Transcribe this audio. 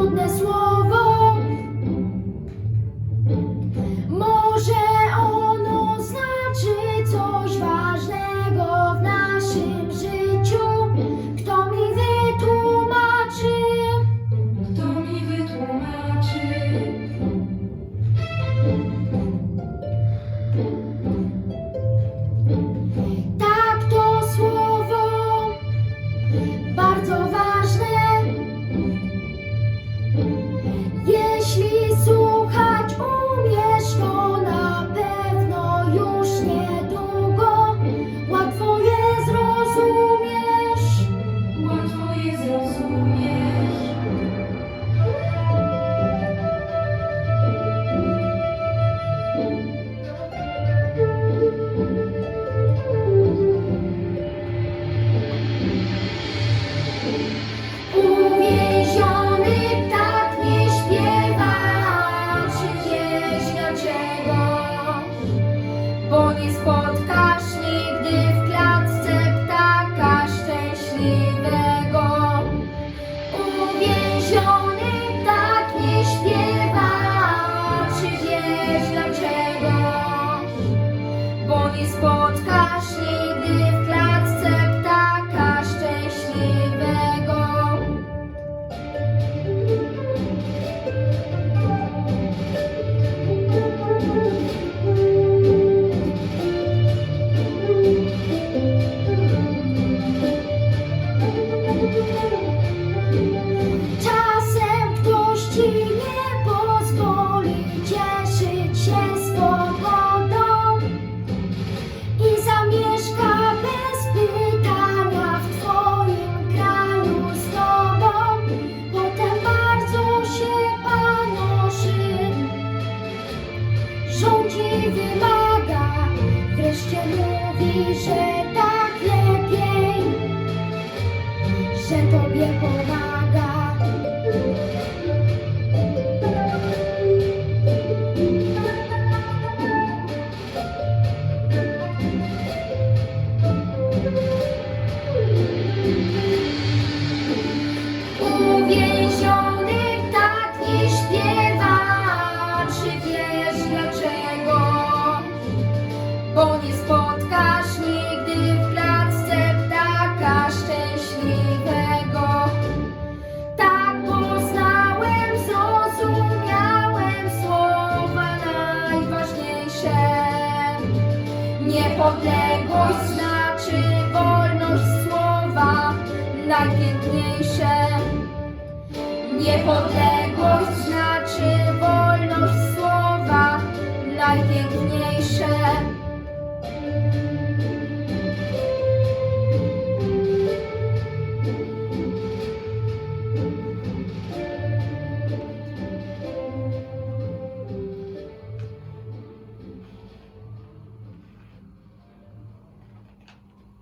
trudne słowo. Może ono znaczy coś ważnego w naszym. nie zrozumie. Jeśli nie pozwoli cieszyć się swobodą i zamieszka bez pytania w Twoim kraju z Tobą, potem bardzo się panoszy, rządzi, wymaga, wreszcie mówi, że tak lepiej, że Tobie pomaga. Uwięziony tak nie śpiewa, czy wiesz dlaczego? Bo nie spotkasz nigdy w klatce ptaka szczęśliwego. Tak poznałem, zrozumiałem słowa najważniejsze. Niepodległość znaczy wolność słowa najpiękniejsze. Niepodległość znaczy wolność.